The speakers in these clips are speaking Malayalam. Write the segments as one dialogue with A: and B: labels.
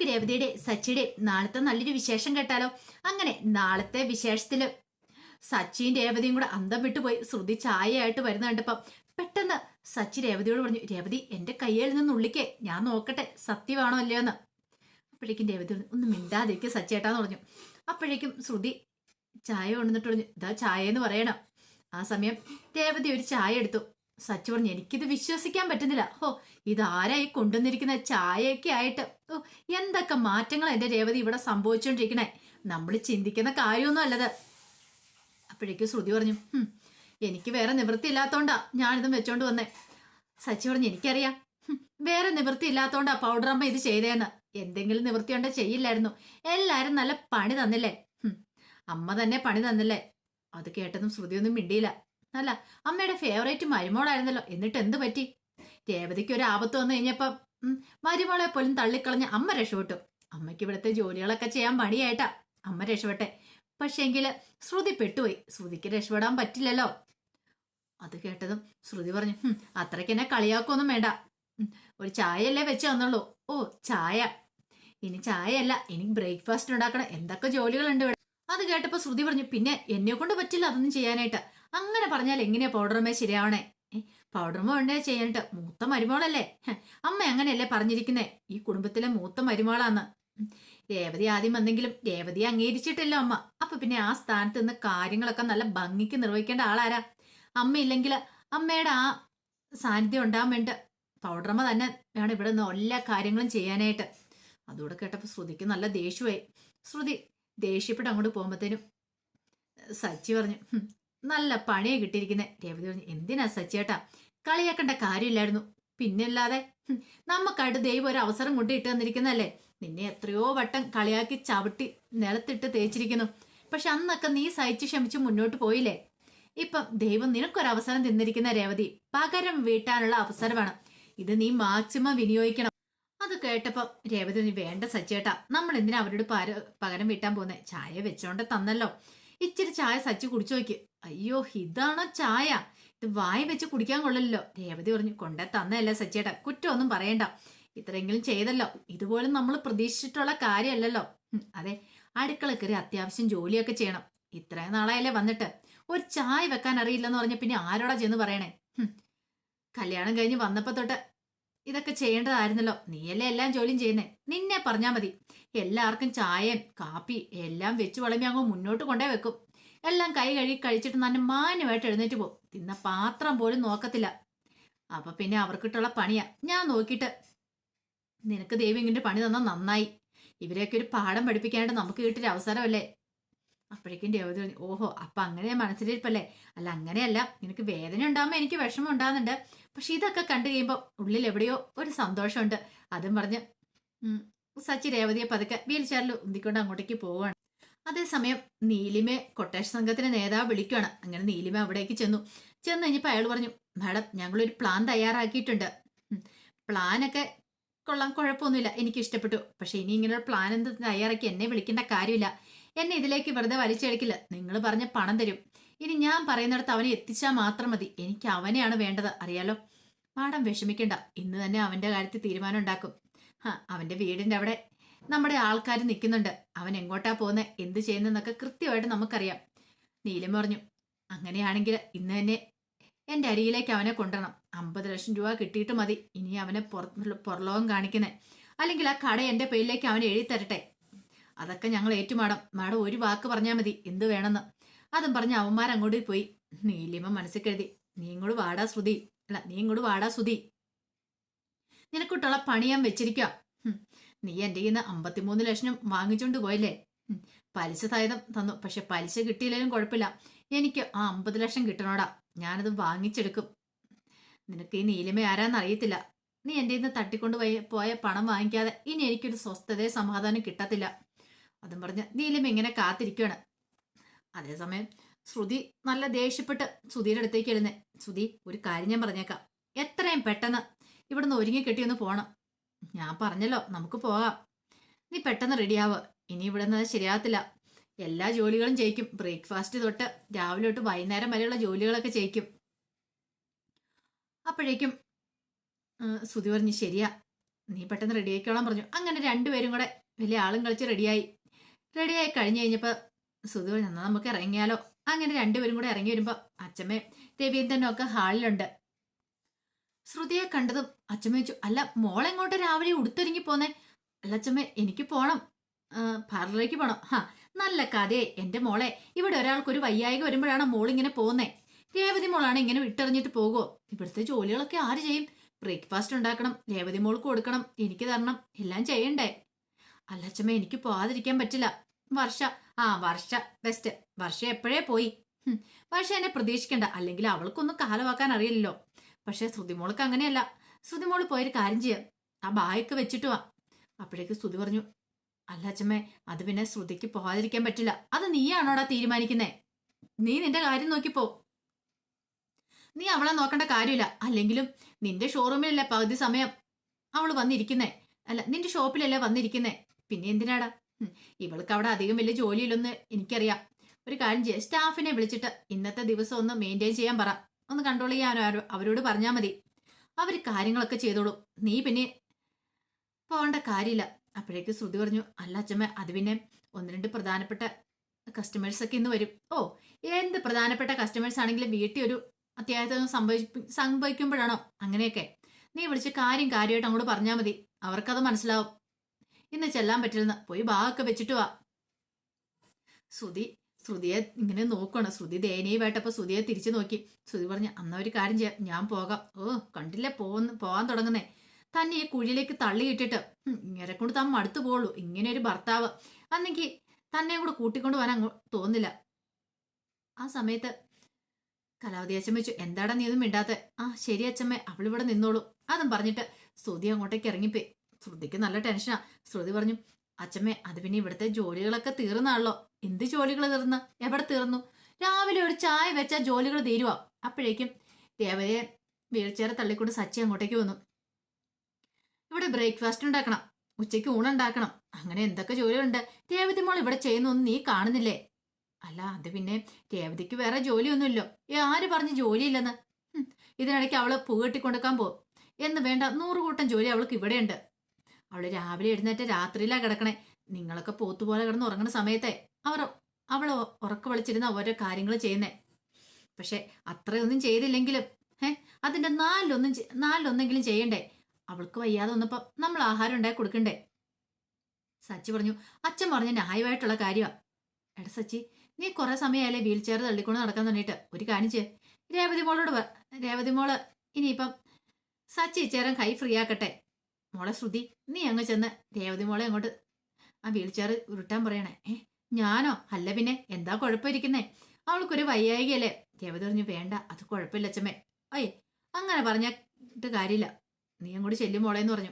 A: നമുക്ക് രേവതിയുടെ സച്ചിയുടെ നാളത്തെ നല്ലൊരു വിശേഷം കേട്ടാലോ? അങ്ങനെ നാളത്തെ വിശേഷത്തിൽ സച്ചിയും രേവതിയും കൂടെ അന്തം വിട്ടുപോയി ശ്രുതി ചായയായിട്ട് വരുന്ന കണ്ടപ്പം പെട്ടെന്ന് സച്ചി രേവതിയോട് പറഞ്ഞു രേവതി എന്റെ കയ്യിൽ നിന്ന് ഉള്ളിക്കേ ഞാൻ നോക്കട്ടെ സത്യമാണോ അല്ലയോ എന്ന് അപ്പോഴേക്കും രേവതി ഒന്ന് മിണ്ടാതിരിക്കും സച്ചേട്ടാന്ന് പറഞ്ഞു. അപ്പോഴേക്കും ശ്രുതി ചായ കൊണ്ടുവന്നിട്ട് പറഞ്ഞു ഇതാ ചായ എന്ന് പറയണം. ആ സമയം രേവതി ഒരു ചായ എടുത്തു. സച്ചു പറഞ്ഞു എനിക്കിത് വിശ്വസിക്കാൻ പറ്റുന്നില്ല. ഹോ ഇതാരായി കൊണ്ടുവന്നിരിക്കുന്ന ചായയൊക്കെ ആയിട്ട്? ഓ എന്തൊക്കെ മാറ്റങ്ങൾ എന്റെ രേവതി ഇവിടെ സംഭവിച്ചുകൊണ്ടിരിക്കണേ നമ്മൾ ചിന്തിക്കുന്ന കാര്യമൊന്നും അല്ലത്. അപ്പോഴേക്കും ശ്രുതി പറഞ്ഞു എനിക്ക് വേറെ നിവൃത്തി ഇല്ലാത്തോണ്ടാ ഞാനിതും വെച്ചോണ്ട് വന്നേ. സച്ചി പറഞ്ഞു എനിക്കറിയാം. വേറെ നിവൃത്തി ഇല്ലാത്തോണ്ടാ പൗഡർ അമ്മ ഇത് ചെയ്തേന്ന്. എന്തെങ്കിലും നിവൃത്തി ഉണ്ടോ ചെയ്യില്ലായിരുന്നു. എല്ലാരും നല്ല പണി തന്നില്ലേ? അമ്മ തന്നെ പണി തന്നില്ലേ? അത് കേട്ടതും ശ്രുതിയൊന്നും മിണ്ടിയില്ല. അല്ല അമ്മയുടെ ഫേവറേറ്റ് മരുമോളായിരുന്നല്ലോ. എന്നിട്ട് എന്ത് പറ്റി? രേവതിക്ക് ഒരു ആപത്ത് വന്നു കഴിഞ്ഞപ്പം മരുമോളെ പോലും തള്ളിക്കളഞ്ഞ് അമ്മ രക്ഷപ്പെട്ടു. അമ്മയ്ക്ക് ഇവിടുത്തെ ജോലികളൊക്കെ ചെയ്യാൻ പണിയായിട്ടാ. അമ്മ രക്ഷപ്പെട്ടെ. പക്ഷേങ്കിൽ ശ്രുതി പെട്ടുപോയി. ശ്രുതിക്ക് രക്ഷപ്പെടാൻ പറ്റില്ലല്ലോ. അത് കേട്ടതും ശ്രുതി പറഞ്ഞു അത്രയ്ക്ക് എന്നെ കളിയാക്കൊന്നും വേണ്ട. ഒരു ചായയല്ലേ വെച്ച് തന്നുള്ളൂ. ഓ ചായ. ഇനി ചായയല്ല ഇനി ബ്രേക്ക്ഫാസ്റ്റ് ഉണ്ടാക്കണം. എന്തൊക്കെ ജോലികളുണ്ട് അത് കേട്ടപ്പോ ശ്രുതി പറഞ്ഞു പിന്നെ എന്നെ കൊണ്ട് പറ്റില്ല അതൊന്നും ചെയ്യാനായിട്ട്. അങ്ങനെ പറഞ്ഞാൽ എങ്ങനെയാ പൗഡർമേ ശരിയാവണേ? പൗഡർമ ഉണ്ടേ ചെയ്യണ്ട? മൂത്ത മരുമോളല്ലേ? അമ്മ അങ്ങനെയല്ലേ പറഞ്ഞിരിക്കുന്നേ? ഈ കുടുംബത്തിലെ മൂത്ത മരുമോളാന്ന്. രേവതി ആദ്യം വന്നെങ്കിലും രേവതി അംഗീകരിച്ചിട്ടില്ല അമ്മ. അപ്പൊ പിന്നെ ആ സ്ഥാനത്ത് നിന്ന് കാര്യങ്ങളൊക്കെ നല്ല ഭംഗിക്ക് നിർവഹിക്കേണ്ട ആളാരാ? അമ്മ ഇല്ലെങ്കിൽ അമ്മയുടെ ആ സാന്നിധ്യം ഉണ്ടാകാൻ വേണ്ട പൗഡർമ തന്നെ വേണം ഇവിടെ നിന്ന് എല്ലാ കാര്യങ്ങളും ചെയ്യാനായിട്ട്. അതുകൂടെ കേട്ടപ്പോൾ ശ്രുതിക്ക് നല്ല ദേഷ്യമായി ശ്രുതി ദേഷ്യപ്പെട്ട് അങ്ങോട്ട് പോകുമ്പോഴത്തേനും സച്ചി പറഞ്ഞു "ഹും, നല്ല പണിയെ കിട്ടിയിരിക്കുന്നത് രേവതി പറഞ്ഞു എന്തിനാ സച്ചേട്ടാ കളിയാക്കേണ്ട കാര്യമില്ലായിരുന്നു. പിന്നല്ലാതെ നമുക്കായിട്ട് ദൈവം ഒരു അവസരം കൊണ്ട് ഇട്ട് തന്നിരിക്കുന്നതല്ലേ? നിന്നെ എത്രയോ വട്ടം കളിയാക്കി ചവിട്ടി നിലത്തിട്ട് തേച്ചിരിക്കുന്നു. പക്ഷെ അന്നൊക്കെ നീ സഹിച്ചു ക്ഷമിച്ച് മുന്നോട്ട് പോയില്ലേ? ഇപ്പം ദൈവം നിനക്കൊരവസരം തന്നിരിക്കുന്ന രേവതി പകരം വീട്ടാനുള്ള അവസരമാണ്. ഇത് നീ മാക്സിമം വിനിയോഗിക്കണം. അത് കേട്ടപ്പോൾ രേവതി വേണ്ട സച്ചേട്ടാ നമ്മൾ എന്തിനാ അവരോട് പകരം വീട്ടാൻ പോകുന്നേ? ചായ വെച്ചോണ്ട് തന്നല്ലോ. ഇച്ചിരി ചായ സച്ചി കുടിച്ചു നോക്കി. അയ്യോ ഇതാണോ ചായ? ഇത് വായി വെച്ച് കുടിക്കാൻ കൊള്ളില്ലല്ലോ രേവതി പറഞ്ഞു കൊണ്ടേ തന്നല്ലേ സച്ചേട്ടാ കുറ്റമൊന്നും പറയണ്ട. ഇത്രയെങ്കിലും ചെയ്തല്ലോ. ഇതുപോലും നമ്മൾ പ്രതീക്ഷിച്ചിട്ടുള്ള കാര്യമല്ലല്ലോ. അതെ. അടുക്കള കയറി അത്യാവശ്യം ജോലിയൊക്കെ ചെയ്യണം. ഇത്രയും നാളായല്ലേ വന്നിട്ട്. ഒരു ചായ വെക്കാൻ അറിയില്ലെന്ന് പറഞ്ഞ പിന്നെ ആരോടാ ചെന്ന് പറയണേ? കല്യാണം കഴിഞ്ഞ് വന്നപ്പോ തൊട്ട് ഇതൊക്കെ ചെയ്യേണ്ടതായിരുന്നല്ലോ. നീയല്ലേ എല്ലാം ജോലിയും ചെയ്യുന്നേ? നിന്നെ പറഞ്ഞാ മതി. എല്ലാവർക്കും ചായയും കാപ്പി എല്ലാം വെച്ച് വളമി അങ്ങ് മുന്നോട്ട് കൊണ്ടേ വെക്കും. എല്ലാം കൈ കഴുകി കഴിച്ചിട്ട് തന്നെ മാന്യമായിട്ട് എഴുന്നേറ്റ് പോകും. തിന്ന പാത്രം പോലും നോക്കത്തില്ല. അപ്പൊ പിന്നെ അവർക്കിട്ടുള്ള പണിയാ. ഞാൻ നോക്കിയിട്ട് നിനക്ക് ദൈവം പണി തന്നാൽ നന്നായി. ഇവരെയൊക്കെ ഒരു പാഠം പഠിപ്പിക്കാനായിട്ട് നമുക്ക് കിട്ടിയൊരു അവസരമല്ലേ? അപ്പോഴേക്കും പറഞ്ഞു ഓഹോ അപ്പൊ അങ്ങനെ മനസ്സിലിരിപ്പല്ലേ? അല്ല അങ്ങനെയല്ല. നിനക്ക് വേദന ഉണ്ടാകുമ്പോൾ എനിക്ക് വിഷമം ഉണ്ടാകുന്നുണ്ട് പക്ഷെ ഇതൊക്കെ കണ്ടു കഴിയുമ്പോൾ ഉള്ളിൽ എവിടെയോ ഒരു സന്തോഷമുണ്ട്. അതും പറഞ്ഞ് സച്ചി രേവതിയെ പതുക്കെ വീൽ ചെയറിൽ ഉന്തിക്കൊണ്ട് അങ്ങോട്ടേക്ക് പോവുകയാണ്. അതേസമയം നീലിമെ കൊട്ടേഷൻ സംഘത്തിന്റെ നേതാവ് വിളിക്കുകയാണ്. അങ്ങനെ നീലിമ അവിടേക്ക് ചെന്നു. ചെന്ന് കഴിഞ്ഞപ്പോൾ അയാൾ പറഞ്ഞു മാഡം ഞങ്ങളൊരു പ്ലാൻ തയ്യാറാക്കിയിട്ടുണ്ട്. പ്ലാനൊക്കെ കൊള്ളാം കുഴപ്പമൊന്നുമില്ല. എനിക്ക് ഇഷ്ടപ്പെട്ടു. പക്ഷെ ഇനി ഇങ്ങനെ ഒരു പ്ലാൻ എന്ത് തയ്യാറാക്കി എന്നെ വിളിക്കേണ്ട കാര്യമില്ല. എന്നെ ഇതിലേക്ക് വെറുതെ വലിച്ചെടുക്കില്ല. നിങ്ങൾ പറഞ്ഞ പണം തരും. ഇനി ഞാൻ പറയുന്നിടത്ത് അവനെ എത്തിച്ചാൽ മാത്രം മതി. എനിക്ക് അവനെയാണ് വേണ്ടത്. അറിയാലോ? മാഡം വിഷമിക്കണ്ട. ഇന്ന് തന്നെ അവന്റെ കാര്യത്തിൽ തീരുമാനം ഉണ്ടാക്കും. അവന്റെ വീടിന്റെ അവിടെ നമ്മുടെ ആൾക്കാർ നിൽക്കുന്നുണ്ട് അവൻ എങ്ങോട്ടാ പോകുന്നത് എന്ത് ചെയ്യുന്നതെന്നൊക്കെ കൃത്യമായിട്ട് നമുക്കറിയാം. നീലം പറഞ്ഞു അങ്ങനെയാണെങ്കിൽ ഇന്ന് തന്നെ എന്റെ അരിയിലേക്ക് അവനെ കൊണ്ടുവരണം. അമ്പത് ലക്ഷം രൂപ കിട്ടിയിട്ട് മതി. ഇനി അവനെ പുറത്ത് പുറലോകം കാണിക്കുന്നത് അല്ലെങ്കിൽ ആ കട എന്റെ പേരിലേക്ക് അവനെ എഴുതിത്തരട്ടെ. അതൊക്കെ ഞങ്ങൾ ഏറ്റുമാടാം. മാഡം ഒരു വാക്ക് പറഞ്ഞാൽ മതി. എന്ത് വേണമെന്ന്. അതും പറഞ്ഞ് അവന്മാർ അങ്ങോട്ട് പോയി. നീലിമ മനസ്സിൽ കരുതി നീ ഇങ്ങോട്ട് വാടാ ശ്രുതി. അല്ല നീ ഇങ്ങോട്ട് വാടാ ശ്രുതി. നിനക്കുട്ടുള്ള പണി ഞാൻ വെച്ചിരിക്കുക നീ എന്റെ കയ്യിൽ നിന്ന് അമ്പത്തിമൂന്ന് ലക്ഷം വാങ്ങിച്ചോണ്ട് പോയല്ലേ? പലിശ സഹിതം തന്നു. പക്ഷെ പലിശ കിട്ടിയില്ലെങ്കിലും കുഴപ്പമില്ല. എനിക്ക് ആ അമ്പത് ലക്ഷം കിട്ടണോടാ. ഞാനത് വാങ്ങിച്ചെടുക്കും. നിനക്ക് ഈ നീലിമ ആരാന്ന് അറിയത്തില്ല. നീ എന്റെ നിന്ന് തട്ടിക്കൊണ്ട് പോയി പോയ പണം വാങ്ങിക്കാതെ ഇനി എനിക്കൊരു സ്വസ്ഥതയെ സമാധാനം കിട്ടത്തില്ല. അതും പറഞ്ഞ് നീലിമ ഇങ്ങനെ കാത്തിരിക്കുകയാണ് അതേസമയം ശ്രുതി നല്ല ദേഷ്യപ്പെട്ട് ശ്രുതിയുടെ അടുത്തേക്ക് എഴുന്നേ. സുധി ഒരു കാര്യം ഞാൻ പറഞ്ഞേക്കാം. എത്രയും പെട്ടെന്ന് ഇവിടുന്ന് ഒരുങ്ങി കെട്ടി ഒന്ന് പോണം. ഞാൻ പറഞ്ഞല്ലോ നമുക്ക് പോകാം. നീ പെട്ടെന്ന് റെഡിയാവ് ഇനി ഇവിടെ നിന്ന് ശരിയാകത്തില്ല. എല്ലാ ജോലികളും ചെയ്യിക്കും. ബ്രേക്ക്ഫാസ്റ്റ് തൊട്ട് രാവിലെ തൊട്ട് വൈകുന്നേരം വരെയുള്ള ജോലികളൊക്കെ ചെയ്യിക്കും. അപ്പോഴേക്കും സുതി പറഞ്ഞു ശരിയാ. നീ പെട്ടെന്ന് റെഡി ആയിക്കോളാൻ പറഞ്ഞു. അങ്ങനെ രണ്ടുപേരും കൂടെ വലിയ ആളും കളിച്ച് റെഡിയായി റെഡിയായി കഴിഞ്ഞ് കഴിഞ്ഞപ്പോൾ സുധു പറഞ്ഞു എന്നാൽ നമുക്ക് ഇറങ്ങിയാലോ? അങ്ങനെ രണ്ടുപേരും കൂടെ ഇറങ്ങി വരുമ്പോൾ അച്ഛമ്മേ രവീന്ദ്രനും ഒക്കെ ഹാളിലുണ്ട്. ശ്രുതിയെ കണ്ടതും അച്ഛമ്മ ചോദിച്ചു അല്ല മോളെങ്ങോട്ട് രാവിലെ ഉടുത്തൊരുങ്ങി പോന്നേ. അല്ല അച്ഛമ്മ എനിക്ക് പോണം. പാർലറിലേക്ക് പോണം. ഹാ നല്ല കഥയെ. എന്റെ മോളെ ഇവിടെ ഒരാൾക്ക് ഒരു വയ്യായിക വരുമ്പോഴാണ് മോളിങ്ങനെ പോന്നേ. രേവതി മോളാണ് ഇങ്ങനെ വിട്ടെറിഞ്ഞിട്ട് പോകുമോ ഇവിടുത്തെ ജോലികളൊക്കെ ആര് ചെയ്യും? ബ്രേക്ക്ഫാസ്റ്റ് ഉണ്ടാക്കണം രേവതി മോൾക്ക് കൊടുക്കണം എനിക്ക് തരണം എല്ലാം ചെയ്യണ്ടേ? അല്ല അച്ഛമ്മ എനിക്ക് പോവാതിരിക്കാൻ പറ്റില്ല. വർഷ ആ വർഷ ബെസ്റ്റ് വർഷ എപ്പോഴേ പോയി? വർഷ എന്നെ പ്രതീക്ഷിക്കണ്ട. അല്ലെങ്കിൽ അവൾക്കൊന്നും കാലമാക്കാൻ അറിയില്ലല്ലോ. പക്ഷെ ശ്രുതിമോൾക്ക് അങ്ങനെയല്ല. ശ്രുതിമോൾ പോയൊരു കാര്യം ചെയ്യാം. ആ ബായൊക്കെ വെച്ചിട്ട് വാ. അപ്പോഴേക്ക് ശ്രുതി പറഞ്ഞു അല്ല അച്ഛമ്മേ അത് പിന്നെ ശ്രുതിക്ക് പോകാതിരിക്കാൻ പറ്റില്ല. അത് നീയാണോടാ തീരുമാനിക്കുന്നേ? നീ നിന്റെ കാര്യം നോക്കിപ്പോ. നീ അവളെ നോക്കേണ്ട കാര്യമില്ല. അല്ലെങ്കിലും നിന്റെ ഷോറൂമിലല്ലേ പകുതി സമയം അവൾ വന്നിരിക്കുന്നേ? അല്ല നിന്റെ ഷോപ്പിലല്ലേ വന്നിരിക്കുന്നേ? പിന്നെ എന്തിനാടാ? ഇവൾക്ക് അവിടെ അധികം വലിയ ജോലിയില്ലെന്ന് എനിക്കറിയാം. ഒരു കാര്യം ചെയ്യാം. സ്റ്റാഫിനെ വിളിച്ചിട്ട് ഇന്നത്തെ ദിവസം ഒന്ന് മെയിന്റെയിൻ ചെയ്യാൻ പറ. ഒന്ന് കൺട്രോൾ ചെയ്യാൻ അവരോ- അവരോട് പറഞ്ഞാൽ മതി. അവർ കാര്യങ്ങളൊക്കെ ചെയ്തോളൂ. നീ പിന്നെ പോകേണ്ട കാര്യമില്ല. അപ്പോഴേക്ക് ശ്രുതി പറഞ്ഞു അല്ല അച്ഛമ്മ അത് പിന്നെ ഒന്ന് രണ്ട് പ്രധാനപ്പെട്ട കസ്റ്റമേഴ്സൊക്കെ ഇന്ന് വരും. ഓ എന്ത് പ്രധാനപ്പെട്ട കസ്റ്റമേഴ്സ് ആണെങ്കിലും വീട്ടിൽ ഒരു അത്യാവശ്യം സംഭവിപ്പി സംഭവിക്കുമ്പോഴാണോ? അങ്ങനെയൊക്കെ. നീ വിളിച്ച് കാര്യം കാര്യമായിട്ട് അങ്ങോട്ട് പറഞ്ഞാൽ മതി. അവർക്കത് മനസ്സിലാവും. ഇന്ന് ചെല്ലാൻ പറ്റില്ലെന്ന്. പോയി ബാഗൊക്കെ വെച്ചിട്ട് വാ. ശ്രുതി ശ്രുതിയെ ഇങ്ങനെ നോക്കണം ശ്രുതി ദയനീയമായിട്ടപ്പോൾ ശ്രുതിയെ തിരിച്ചു നോക്കി. ശ്രുതി പറഞ്ഞു അന്ന ഒരു കാര്യം ചെയ്യാം. ഞാൻ പോകാം. ഓ കണ്ടില്ല? പോന്ന് പോകാൻ തുടങ്ങുന്നേ. തന്നെ ഈ കുഴിയിലേക്ക് തള്ളിയിട്ടിട്ട് ഇങ്ങനെ കൊണ്ട് താൻ മടുത്തു പോളൂ ഇങ്ങനെ ഒരു ഭർത്താവ്. അന്നെങ്കിൽ തന്നെ കൂടെ കൂട്ടിക്കൊണ്ട് പോകാൻ അങ്ങ് തോന്നില്ല. ആ സമയത്ത് കലാവതി അച്ഛൻ വെച്ചു എന്താടാ നീ ഒന്നും മിണ്ടാത്ത? ആ ശരി അച്ഛമ്മ അവളിവിടെ നിന്നോളൂ. അതും പറഞ്ഞിട്ട് ശ്രുതി അങ്ങോട്ടേക്ക് ഇറങ്ങിപ്പോയി. ശ്രുതിക്ക് നല്ല ടെൻഷനാ. ശ്രുതി പറഞ്ഞു അച്ഛമ്മേ അത് പിന്നെ ഇവിടുത്തെ ജോലികളൊക്കെ തീർന്നാണല്ലോ. എന്ത് ജോലികൾ തീർന്ന്? എവിടെ തീർന്നു? രാവിലെ ഒരു ചായ വെച്ചാൽ ജോലികൾ തീരുവാ? അപ്പോഴേക്കും രേവതയെ വീൽചെയർ തള്ളിക്കൊണ്ട് സച്ചി അങ്ങോട്ടേക്ക് വന്നു. ഇവിടെ ബ്രേക്ക്ഫാസ്റ്റ് ഉണ്ടാക്കണം. ഉച്ചയ്ക്ക് ഊണുണ്ടാക്കണം അങ്ങനെ എന്തൊക്കെ ജോലിയുണ്ട് രേവതി മോൾ ഇവിടെ ചെയ്യുന്നൊന്നും നീ കാണുന്നില്ലേ? അല്ല അത് പിന്നെ രേവതിക്ക് വേറെ ജോലിയൊന്നുമില്ലോ. ആര് പറഞ്ഞ് ജോലിയില്ലെന്ന്? ഇതിനിടയ്ക്ക് അവൾ പൂ കെട്ടിക്കൊടുക്കാൻ പോകും എന്ന് വേണ്ട നൂറുകൂട്ടം ജോലി അവൾക്ക് ഇവിടെയുണ്ട്. അവൾ രാവിലെ എഴുന്നേറ്റ് രാത്രിയിലാണ് കിടക്കണേ. നിങ്ങളൊക്കെ പോത്തുപോലെ കിടന്ന് ഉറങ്ങുന്ന സമയത്തെ അവർ അവൾ ഉറക്ക വിളിച്ചിരുന്ന ഓരോ കാര്യങ്ങൾ ചെയ്യുന്നേ. പക്ഷെ അത്രയൊന്നും ചെയ്തില്ലെങ്കിലും ഏ അതിന്റെ നാലിലൊന്നും നാലിലൊന്നെങ്കിലും ചെയ്യണ്ടേ? അവൾക്ക് വയ്യാതെ വന്നപ്പോൾ നമ്മൾ ആഹാരം ഉണ്ടായി കൊടുക്കണ്ടേ? സച്ചി പറഞ്ഞു അച്ഛൻ പറഞ്ഞ ന്യായമായിട്ടുള്ള കാര്യമാണ് എടാ സച്ചി നീ കുറേ സമയമായാലേ വീൽ ചെയർ തള്ളിക്കൊണ്ട് നടക്കാൻ തുടങ്ങിയിട്ട്? ഒരു കാണിച്ച് രേവതി മോളോട് രേവതി മോൾ ഇനിയിപ്പം സച്ചി ചേരൻ കൈ ഫ്രീ ആക്കട്ടെ. മോളെ ശ്രുതി നീ അങ്ങ് ചെന്ന് രേവതി മോളെ അങ്ങോട്ട് ആ വീൽ ചെയർ ഉരുട്ടാൻ പറയണേ ഏ ഞാനോ? അല്ല പിന്നെ എന്താ കുഴപ്പമിരിക്കുന്നേ? അവൾക്കൊരു വയ്യായികയല്ലേ? ദേവത പറഞ്ഞു വേണ്ട അത് കുഴപ്പമില്ല അച്ഛമ്മേ. അയ്യേ അങ്ങനെ പറഞ്ഞിട്ട് കാര്യമില്ല. നീ അങ്ങോട്ട് ചെല്ലും മോളേന്ന് പറഞ്ഞു.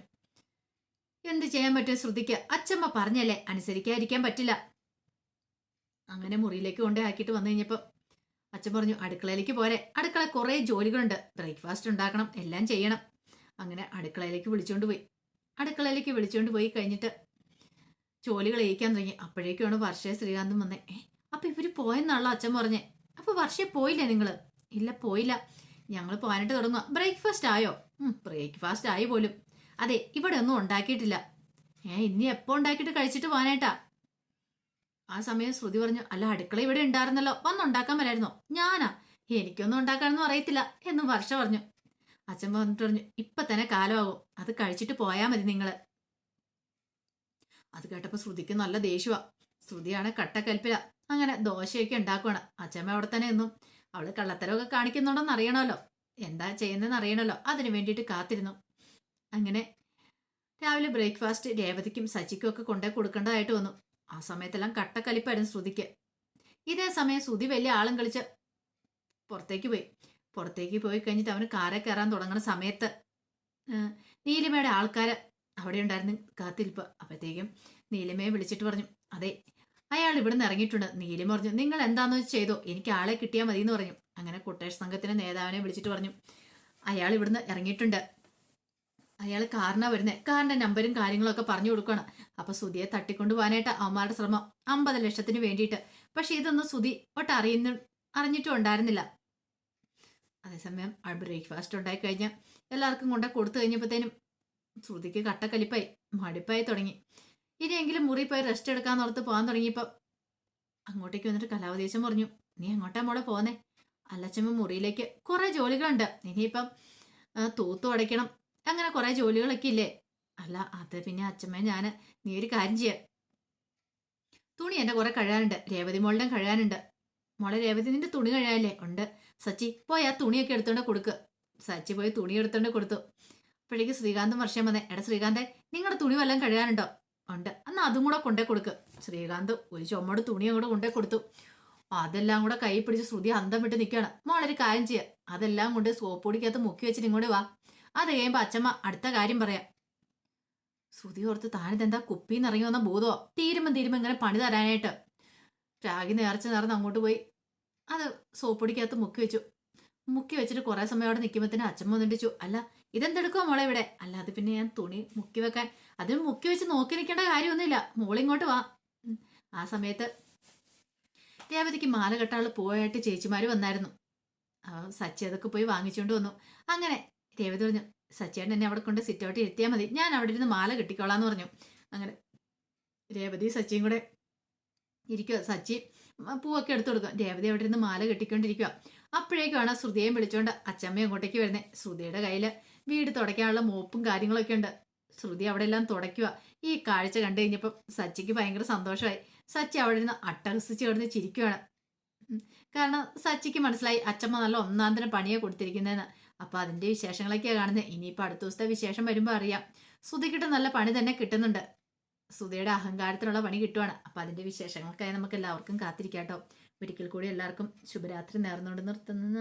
A: എന്ത് ചെയ്യാൻ പറ്റും ശ്രുതിക്ക്? അച്ഛമ്മ പറഞ്ഞല്ലേ അനുസരിക്കാതിരിക്കാൻ പറ്റില്ല. അങ്ങനെ മുറിയിലേക്ക് കൊണ്ടേ ആക്കിയിട്ട് വന്നു കഴിഞ്ഞപ്പോൾ അച്ഛൻ പറഞ്ഞു അടുക്കളയിലേക്ക് പോരെ. അടുക്കള കുറേ ജോലികളുണ്ട്. ബ്രേക്ക്ഫാസ്റ്റ് ഉണ്ടാക്കണം എല്ലാം ചെയ്യണം. അങ്ങനെ അടുക്കളയിലേക്ക് വിളിച്ചുകൊണ്ട് പോയി. അടുക്കളയിലേക്ക് വിളിച്ചുകൊണ്ട് പോയി കഴിഞ്ഞിട്ട് ജോലികൾ ഏൽക്കാൻ തുടങ്ങി. അപ്പോഴേക്കുമാണ് വർഷയെ ശ്രീകാന്തും വന്നേ. അപ്പൊ ഇവർ പോയെന്നാണല്ലോ അച്ഛൻ പറഞ്ഞേ. അപ്പൊ വർഷയെ പോയില്ലേ നിങ്ങൾ? ഇല്ല പോയില്ല. ഞങ്ങൾ പോകാനായിട്ട് തുടങ്ങുക ബ്രേക്ക്ഫാസ്റ്റ് ആയോ? ബ്രേക്ക്ഫാസ്റ്റ് ആയി പോലും. അതെ ഇവിടെ ഒന്നും ഉണ്ടാക്കിയിട്ടില്ല. ഏ ഇനി എപ്പോ ഉണ്ടാക്കിയിട്ട് കഴിച്ചിട്ട് പോകാനായിട്ടാ? ആ സമയം ശ്രുതി പറഞ്ഞു അല്ല അടുക്കള ഇവിടെ ഉണ്ടായിരുന്നല്ലോ. വന്നുണ്ടാക്കാൻ വരായിരുന്നോ? ഞാനാ. എനിക്കൊന്നും ഉണ്ടാക്കാനൊന്നും അറിയത്തില്ല എന്ന് വർഷ പറഞ്ഞു. അച്ഛൻ പറഞ്ഞിട്ട് പറഞ്ഞു ഇപ്പൊ തന്നെ കാലമാകും. അത് കഴിച്ചിട്ട് പോയാ മതി നിങ്ങൾ. അത് കേട്ടപ്പോ ശ്രുതിക്ക് നല്ല ദേഷ്യമാ ശ്രുതിയാണ് കട്ടക്കൽപ്പില. അങ്ങനെ ദോശയൊക്കെ ഉണ്ടാക്കുവാണ്. അച്ഛമ്മ അവിടെ തന്നെ നിന്നു. അവൾ കള്ളത്തരമൊക്കെ കാണിക്കുന്നുണ്ടോന്ന് അറിയണമല്ലോ. എന്താ ചെയ്യുന്നതെന്ന് അറിയണമല്ലോ. അതിന് വേണ്ടിയിട്ട് കാത്തിരുന്നു. അങ്ങനെ രാവിലെ ബ്രേക്ക്ഫാസ്റ്റ് രേവതിക്കും സച്ചിക്കും ഒക്കെ കൊണ്ടേ കൊടുക്കേണ്ടതായിട്ട് വന്നു. ആ സമയത്തെല്ലാം കട്ടക്കലിപ്പായിരുന്നു ശ്രുതിക്ക്. ഇതേ സമയം ശ്രുതി വലിയ ആളും കളിച്ച് പുറത്തേക്ക് പോയി. പുറത്തേക്ക് പോയി കഴിഞ്ഞിട്ട് അവന് കാറെ കയറാൻ തുടങ്ങുന്ന സമയത്ത് നീലിമയുടെ ആൾക്കാർ അവിടെ ഉണ്ടായിരുന്നു കാത്തിരിപ്പ്. അപ്പോഴത്തേക്കും നീലിമയെ വിളിച്ചിട്ട് പറഞ്ഞു അതെ അയാൾ ഇവിടുന്ന് ഇറങ്ങിയിട്ടുണ്ട്. നീലിമ പറഞ്ഞു നിങ്ങൾ എന്താന്ന് ചെയ്തോ. എനിക്ക് ആളെ കിട്ടിയാൽ മതി എന്ന് പറഞ്ഞു. അങ്ങനെ കുട്ടേഷ് സംഘത്തിന്റെ നേതാവിനെ വിളിച്ചിട്ട് പറഞ്ഞു അയാൾ ഇവിടുന്ന് ഇറങ്ങിയിട്ടുണ്ട്. അയാൾ കാറിനാ വരുന്നത് കാറിന്റെ നമ്പരും കാര്യങ്ങളും ഒക്കെ പറഞ്ഞു കൊടുക്കണം. അപ്പൊ സുധിയെ തട്ടിക്കൊണ്ടു പോകാനായിട്ട് അവന്മാരുടെ ശ്രമം. അമ്പത് ലക്ഷത്തിന് വേണ്ടിയിട്ട്. പക്ഷെ ഇതൊന്നും സുധി ഒട്ട് അറിയുന്ന അറിഞ്ഞിട്ടും ഉണ്ടായിരുന്നില്ല. അതേസമയം ബ്രേക്ക്ഫാസ്റ്റ് ഉണ്ടായി കഴിഞ്ഞാൽ എല്ലാവർക്കും കൊണ്ട് കൊടുത്തു കഴിഞ്ഞപ്പോഴത്തേനും ശ്രുതിക്ക് കട്ടക്കലിപ്പായി മടുപ്പായി തുടങ്ങി. ഇനിയെങ്കിലും മുറി പോയി റെസ്റ്റ് എടുക്കാന്ന് ഓർത്ത് പോകാൻ തുടങ്ങിയപ്പോൾ അങ്ങോട്ടേക്ക് വന്നിട്ട് കലാവദേശം പറഞ്ഞു നീ അങ്ങോട്ടാ മോളെ പോന്നേ അല്ലച്ചമ്മ മുറിയിലേക്ക് കുറെ ജോലികളുണ്ട്. ഇനിയിപ്പം തൂത്തു അടയ്ക്കണം അങ്ങനെ കുറെ ജോലികളൊക്കെ ഇല്ലേ? അല്ല അത് പിന്നെ അച്ഛമ്മ ഞാൻ നീ ഒരു കാര്യം ചെയ്യ. തുണി എന്റെ കുറെ കഴുകാനുണ്ട്. രേവതി മോളുടെ കഴുകാനുണ്ട്. മോളെ രേവതി നിന്റെ തുണി കഴുകാനല്ലേ? ഉണ്ട്. സച്ചി പോയി ആ തുണിയൊക്കെ എടുത്തോണ്ട് കൊടുക്ക്. സച്ചി പോയി തുണി എടുത്തോണ്ട് കൊടുത്തു. അപ്പോഴേക്ക് ശ്രീകാന്തും വർഷം വന്നേ. എടാ ശ്രീകാന്തെ നിങ്ങളുടെ തുണി വല്ലതും കഴുകാനുണ്ടോ? ഉണ്ട്. അന്ന് അതും കൂടെ കൊണ്ടേ കൊടുക്ക്. ശ്രീകാന്ത് ഒരു ചുമട് തുണി അങ്ങോട്ട് കൊണ്ടേ കൊടുത്തു. അതെല്ലാം കൂടെ കൈ പിടിച്ച് ശ്രുതി അന്തം വിട്ട് നിൽക്കുകയാണ് മോളൊരു കാര്യം ചെയ്യുക അതെല്ലാം കൊണ്ട് സോപ്പ് പൊടിക്കകത്ത് മുക്കി വെച്ചിട്ട് ഇങ്ങോട്ട് വാ. അത് കഴിയുമ്പോൾ അച്ഛമ്മ അടുത്ത കാര്യം പറയാം. ശ്രുതി ഓർത്ത് താനിതെന്താ കുപ്പിന്ന് ഇറങ്ങി വന്ന ഭൂതോ? തീരുമ്പം തീരുമ്പം ഇങ്ങനെ പണി തരാനായിട്ട്. രാഗി നേർച്ച നേർന്ന് അങ്ങോട്ട് പോയി. അത് സോപ്പ് പൊടിക്കകത്ത് മുക്കി വെച്ചു. മുക്കി വെച്ചിട്ട് കുറേ സമയം അവിടെ നിൽക്കുമ്പോൾ തന്നെ അച്ഛമ്മ വന്നിട്ട് അല്ല ഇതെന്തെടുക്കുമോ മോളെ ഇവിടെ? അല്ലാതെ പിന്നെ ഞാൻ തുണി മുക്കി വെക്കാൻ അതിന് മുക്കി വെച്ച് നോക്കി നിൽക്കേണ്ട കാര്യമൊന്നുമില്ല മോളിങ്ങോട്ട് വാ. ആ സമയത്ത് രേവതിക്ക് മാല കെട്ടാൾ പോയിട്ട് ചേച്ചിമാര് വന്നായിരുന്നു. അവ സച്ചി അതൊക്കെ പോയി വാങ്ങിച്ചുകൊണ്ട് വന്നു. അങ്ങനെ രേവതി പറഞ്ഞു സച്ചേട്ടൻ എന്നെ അവിടെ കൊണ്ട് സിറ്റ് ഔട്ട് ഇരുത്തിയാൽ മതി. ഞാൻ അവിടെ ഇരുന്ന് മാല കെട്ടിക്കോളാന്ന് പറഞ്ഞു. അങ്ങനെ രേവതി സച്ചിയും കൂടെ ഇരിക്കുക സച്ചി പൂവൊക്കെ എടുത്തു കൊടുക്കുക. രേവതി അവിടെ ഇരുന്ന് മാല കെട്ടിക്കൊണ്ടിരിക്കുക അപ്പോഴേക്കാണ് ശ്രുതിയെയും വിളിച്ചുകൊണ്ട് അച്ചമ്മ അങ്ങോട്ടേക്ക് വരുന്നത് ശ്രുതിയുടെ കയ്യിൽ വീട് തുടയ്ക്കാനുള്ള മോപ്പും കാര്യങ്ങളൊക്കെ ഉണ്ട്. ശ്രുതി അവിടെ എല്ലാം തുടയ്ക്കുക ഈ കാഴ്ച കണ്ടു കഴിഞ്ഞപ്പോൾ സച്ചിക്ക് ഭയങ്കര സന്തോഷമായി. സച്ചി അവിടെ നിന്ന് അട്ടഹസിച്ച് കിടന്ന് ചിരിക്കുകയാണ് കാരണം സച്ചിക്ക് മനസ്സിലായി അച്ചമ്മ നല്ല ഒന്നാം തരം പണിയെ കൊടുത്തിരിക്കുന്നതെന്ന് അപ്പൊ അതിന്റെ വിശേഷങ്ങളൊക്കെയാണ് കാണുന്നത് ഇനിയിപ്പോൾ അടുത്ത ദിവസത്തെ വിശേഷം വരുമ്പോൾ അറിയാം. ശ്രുതിക്കിട്ട് നല്ല പണി തന്നെ കിട്ടുന്നുണ്ട്. ശ്രുതിയുടെ അഹങ്കാരത്തിനുള്ള പണി കിട്ടുവാണ്. അപ്പൊ അതിന്റെ വിശേഷങ്ങൾക്കായി നമുക്ക് എല്ലാവർക്കും കാത്തിരിക്കാം കേട്ടോ ഒരിക്കൽ കൂടി എല്ലാവർക്കും ശുഭരാത്രി നേർന്നുകൊണ്ട് നിർത്തുന്നു.